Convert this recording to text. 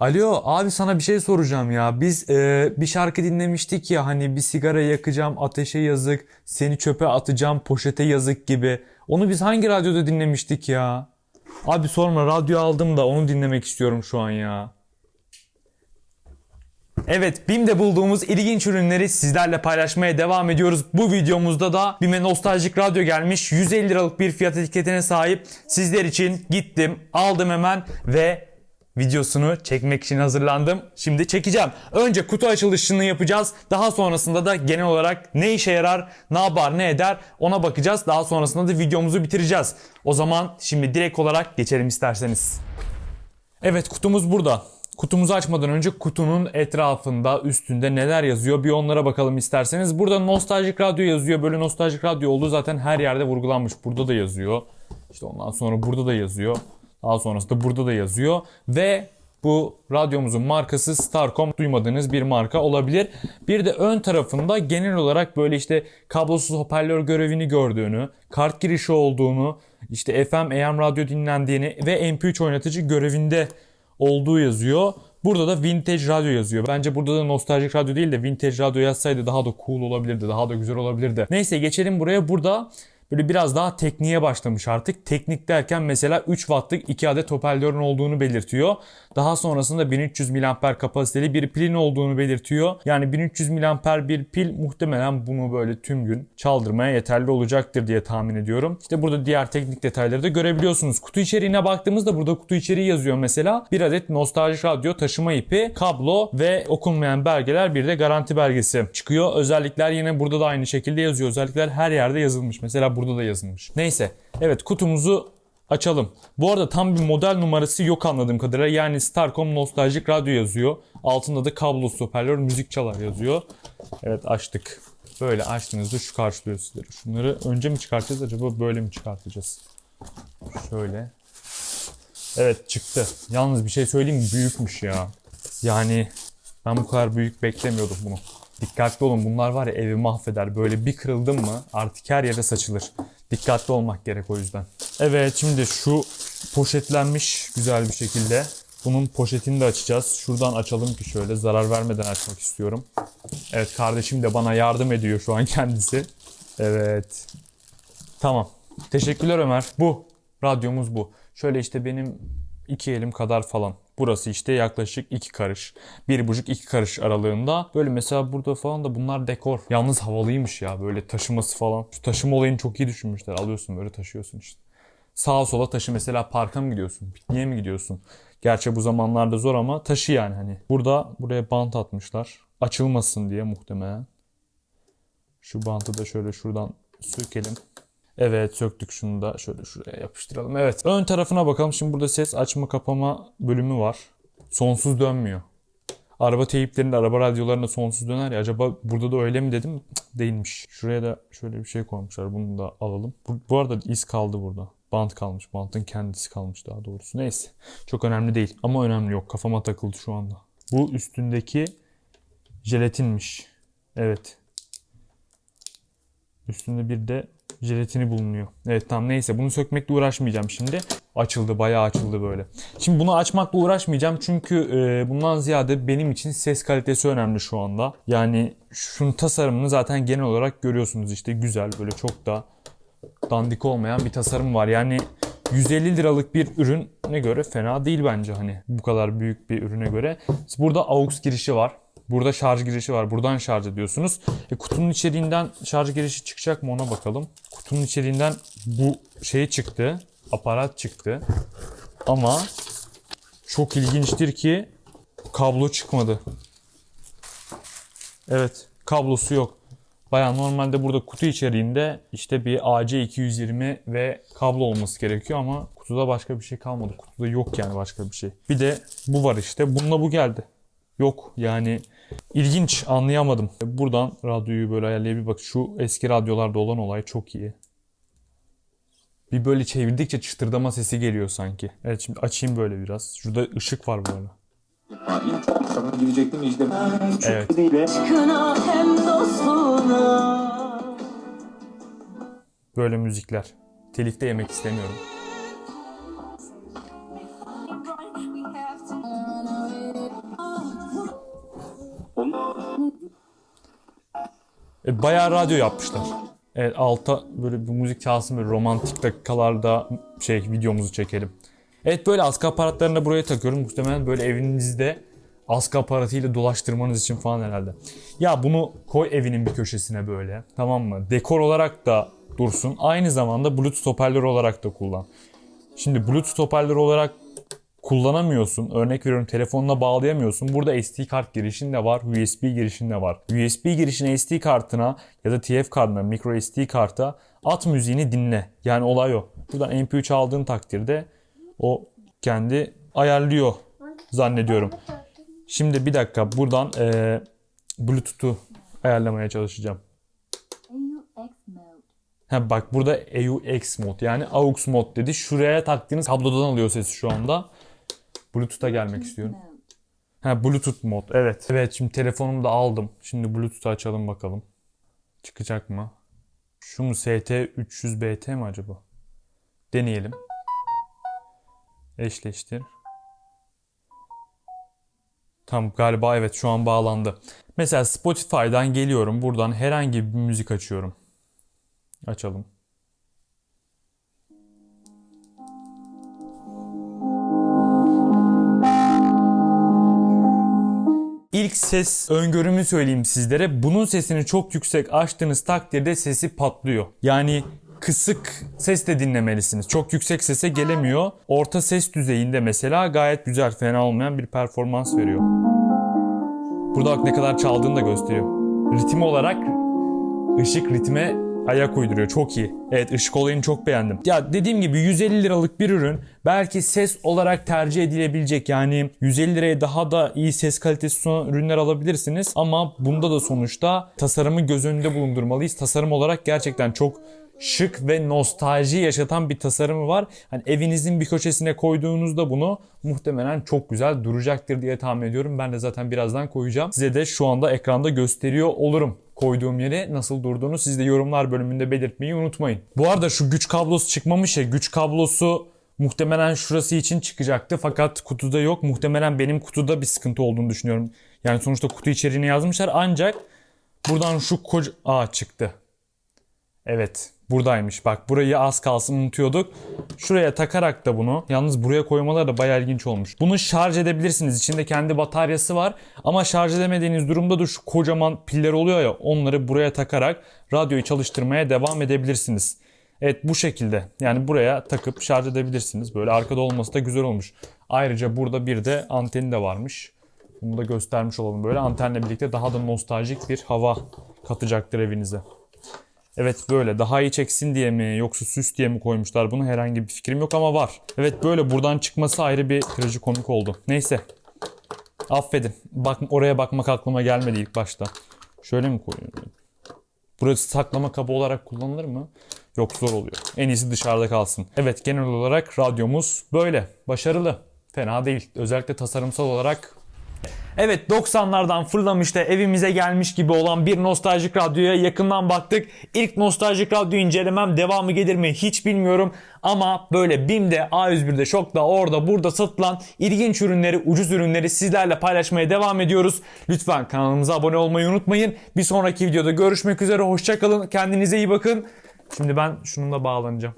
Alo abi sana bir şey soracağım ya. Biz e, bir şarkı dinlemiştik ya hani bir sigara yakacağım ateşe yazık, seni çöpe atacağım poşete yazık gibi. Onu biz hangi radyoda dinlemiştik ya? Abi sorma radyo aldım da onu dinlemek istiyorum şu an ya. Evet, BİM'de bulduğumuz ilginç ürünleri sizlerle paylaşmaya devam ediyoruz. Bu videomuzda da BİM'e nostaljik radyo gelmiş. 150 liralık bir fiyat etiketine sahip. Sizler için gittim, aldım hemen ve videosunu çekmek için hazırlandım. Şimdi çekeceğim. Önce kutu açılışını yapacağız. Daha sonrasında da genel olarak ne işe yarar, ne yapar, ne eder ona bakacağız. Daha sonrasında da videomuzu bitireceğiz. O zaman şimdi direkt olarak geçelim isterseniz. Evet kutumuz burada. Kutumuzu açmadan önce kutunun etrafında üstünde neler yazıyor bir onlara bakalım isterseniz. Burada nostaljik radyo yazıyor. Böyle nostaljik radyo olduğu zaten her yerde vurgulanmış. Burada da yazıyor. İşte ondan sonra burada da yazıyor. Daha sonrasında burada da yazıyor. Ve bu radyomuzun markası Starcom duymadığınız bir marka olabilir. Bir de ön tarafında genel olarak böyle işte kablosuz hoparlör görevini gördüğünü, kart girişi olduğunu, işte FM, AM radyo dinlendiğini ve MP3 oynatıcı görevinde olduğu yazıyor. Burada da vintage radyo yazıyor. Bence burada da nostaljik radyo değil de vintage radyo yazsaydı daha da cool olabilirdi. Daha da güzel olabilirdi. Neyse geçelim buraya. Burada böyle biraz daha tekniğe başlamış artık. Teknik derken mesela 3 wattlık 2 adet hoparlörün olduğunu belirtiyor. Daha sonrasında 1300 mAh kapasiteli bir pilin olduğunu belirtiyor. Yani 1300 mAh bir pil muhtemelen bunu böyle tüm gün çaldırmaya yeterli olacaktır diye tahmin ediyorum. İşte burada diğer teknik detayları da görebiliyorsunuz. Kutu içeriğine baktığımızda burada kutu içeriği yazıyor mesela. Bir adet nostaljik radyo taşıma ipi, kablo ve okunmayan belgeler bir de garanti belgesi çıkıyor. Özellikler yine burada da aynı şekilde yazıyor. Özellikler her yerde yazılmış. Mesela burada da yazılmış. Neyse. Evet kutumuzu açalım. Bu arada tam bir model numarası yok anladığım kadarıyla. Yani Starcom nostaljik radyo yazıyor. Altında da kablosuz hoparlör müzik çalar yazıyor. Evet açtık. Böyle açtığınızda şu karşılıyor sizleri. Şunları önce mi çıkartacağız acaba böyle mi çıkartacağız? Şöyle. Evet çıktı. Yalnız bir şey söyleyeyim mi? Büyükmüş ya. Yani ben bu kadar büyük beklemiyordum bunu. Dikkatli olun bunlar var ya evi mahveder. Böyle bir kırıldım mı artık her yere saçılır. Dikkatli olmak gerek o yüzden. Evet şimdi şu poşetlenmiş güzel bir şekilde. Bunun poşetini de açacağız. Şuradan açalım ki şöyle zarar vermeden açmak istiyorum. Evet kardeşim de bana yardım ediyor şu an kendisi. Evet. Tamam. Teşekkürler Ömer. Bu. Radyomuz bu. Şöyle işte benim iki elim kadar falan. Burası işte yaklaşık iki karış. Bir buçuk iki karış aralığında. Böyle mesela burada falan da bunlar dekor. Yalnız havalıymış ya böyle taşıması falan. Şu taşıma olayını çok iyi düşünmüşler. Alıyorsun böyle taşıyorsun işte. Sağa sola taşı mesela parka mı gidiyorsun? Pikniğe mi gidiyorsun? Gerçi bu zamanlarda zor ama taşı yani hani. Burada buraya bant atmışlar. Açılmasın diye muhtemelen. Şu bantı da şöyle şuradan sökelim. Evet söktük şunu da şöyle şuraya yapıştıralım. Evet ön tarafına bakalım. Şimdi burada ses açma kapama bölümü var. Sonsuz dönmüyor. Araba teyiplerinde, araba radyolarında sonsuz döner ya. Acaba burada da öyle mi dedim? Cık, değilmiş. Şuraya da şöyle bir şey koymuşlar. Bunu da alalım. Bu, bu arada iz kaldı burada. Bant kalmış. Bantın kendisi kalmış daha doğrusu. Neyse. Çok önemli değil. Ama önemli yok. Kafama takıldı şu anda. Bu üstündeki jelatinmiş. Evet. Üstünde bir de jelatini bulunuyor. Evet tamam neyse bunu sökmekle uğraşmayacağım şimdi. Açıldı bayağı açıldı böyle. Şimdi bunu açmakla uğraşmayacağım çünkü e, bundan ziyade benim için ses kalitesi önemli şu anda. Yani şunun tasarımını zaten genel olarak görüyorsunuz işte güzel böyle çok da dandik olmayan bir tasarım var. Yani 150 liralık bir ürüne göre fena değil bence hani bu kadar büyük bir ürüne göre. Burada AUX girişi var. Burada şarj girişi var. Buradan şarj ediyorsunuz. E, kutunun içeriğinden şarj girişi çıkacak mı ona bakalım. Kutunun içeriğinden bu şey çıktı. Aparat çıktı. Ama çok ilginçtir ki kablo çıkmadı. Evet kablosu yok. Baya normalde burada kutu içeriğinde işte bir AC220 ve kablo olması gerekiyor ama kutuda başka bir şey kalmadı. Kutuda yok yani başka bir şey. Bir de bu var işte. Bununla bu geldi. Yok yani ilginç anlayamadım. Buradan radyoyu böyle ayarlayıp bak şu eski radyolarda olan olay çok iyi. Bir böyle çevirdikçe çıtırdama sesi geliyor sanki. Evet şimdi açayım böyle biraz. Şurada ışık var bu arada. Evet. Böyle müzikler. Telifte yemek istemiyorum. E, bayağı radyo yapmışlar. Evet alta böyle bir müzik çalsın böyle romantik dakikalarda şey videomuzu çekelim. Evet böyle askı aparatlarını da buraya takıyorum. Muhtemelen böyle evinizde askı aparatıyla dolaştırmanız için falan herhalde. Ya bunu koy evinin bir köşesine böyle. Tamam mı? Dekor olarak da dursun. Aynı zamanda Bluetooth hoparlör olarak da kullan. Şimdi Bluetooth hoparlör olarak kullanamıyorsun. Örnek veriyorum telefonuna bağlayamıyorsun. Burada SD kart girişin de var, USB girişin de var. USB girişine SD kartına ya da TF kartına, micro SD karta at müziğini dinle. Yani olay o. Buradan MP3 aldığın takdirde o kendi ayarlıyor zannediyorum. Şimdi bir dakika buradan eee Bluetooth'u ayarlamaya çalışacağım. Ha bak burada AUX mod yani AUX mod dedi. Şuraya taktığınız kablodan alıyor sesi şu anda. Bluetooth'a gelmek istiyorum. Ha Bluetooth mod evet. Evet şimdi telefonumu da aldım. Şimdi Bluetooth'u açalım bakalım. Çıkacak mı? Şu mu ST 300 BT mi acaba? Deneyelim. Eşleştir. Tamam galiba evet şu an bağlandı. Mesela Spotify'dan geliyorum. Buradan herhangi bir müzik açıyorum. Açalım. İlk ses öngörümü söyleyeyim sizlere. Bunun sesini çok yüksek açtığınız takdirde sesi patlıyor. Yani kısık ses de dinlemelisiniz. Çok yüksek sese gelemiyor. Orta ses düzeyinde mesela gayet güzel, fena olmayan bir performans veriyor. Burada bak ne kadar çaldığını da gösteriyor. Ritim olarak ışık ritme ayak uyduruyor. Çok iyi. Evet ışık olayını çok beğendim. Ya dediğim gibi 150 liralık bir ürün belki ses olarak tercih edilebilecek. Yani 150 liraya daha da iyi ses kalitesi sunan ürünler alabilirsiniz. Ama bunda da sonuçta tasarımı göz önünde bulundurmalıyız. Tasarım olarak gerçekten çok şık ve nostalji yaşatan bir tasarımı var. Hani evinizin bir köşesine koyduğunuzda bunu muhtemelen çok güzel duracaktır diye tahmin ediyorum. Ben de zaten birazdan koyacağım. Size de şu anda ekranda gösteriyor olurum koyduğum yere nasıl durduğunu siz de yorumlar bölümünde belirtmeyi unutmayın. Bu arada şu güç kablosu çıkmamış ya güç kablosu muhtemelen şurası için çıkacaktı fakat kutuda yok. Muhtemelen benim kutuda bir sıkıntı olduğunu düşünüyorum. Yani sonuçta kutu içeriğini yazmışlar ancak buradan şu koca... Aa çıktı. Evet buradaymış. Bak burayı az kalsın unutuyorduk. Şuraya takarak da bunu yalnız buraya koymaları da bayağı ilginç olmuş. Bunu şarj edebilirsiniz. İçinde kendi bataryası var. Ama şarj edemediğiniz durumda da şu kocaman piller oluyor ya onları buraya takarak radyoyu çalıştırmaya devam edebilirsiniz. Evet bu şekilde yani buraya takıp şarj edebilirsiniz. Böyle arkada olması da güzel olmuş. Ayrıca burada bir de anteni de varmış. Bunu da göstermiş olalım böyle. Antenle birlikte daha da nostaljik bir hava katacaktır evinize. Evet böyle daha iyi çeksin diye mi yoksa süs diye mi koymuşlar bunu herhangi bir fikrim yok ama var. Evet böyle buradan çıkması ayrı bir trajikomik oldu. Neyse. Affedin. Bak oraya bakmak aklıma gelmedi ilk başta. Şöyle mi koyuyorum? Burası saklama kabı olarak kullanılır mı? Yok zor oluyor. En iyisi dışarıda kalsın. Evet genel olarak radyomuz böyle. Başarılı. Fena değil. Özellikle tasarımsal olarak Evet 90'lardan fırlamış da evimize gelmiş gibi olan bir nostaljik radyoya yakından baktık. İlk nostaljik radyo incelemem devamı gelir mi hiç bilmiyorum. Ama böyle BİM'de, A101'de, Şok'ta, orada burada satılan ilginç ürünleri, ucuz ürünleri sizlerle paylaşmaya devam ediyoruz. Lütfen kanalımıza abone olmayı unutmayın. Bir sonraki videoda görüşmek üzere. Hoşçakalın. Kendinize iyi bakın. Şimdi ben şununla bağlanacağım.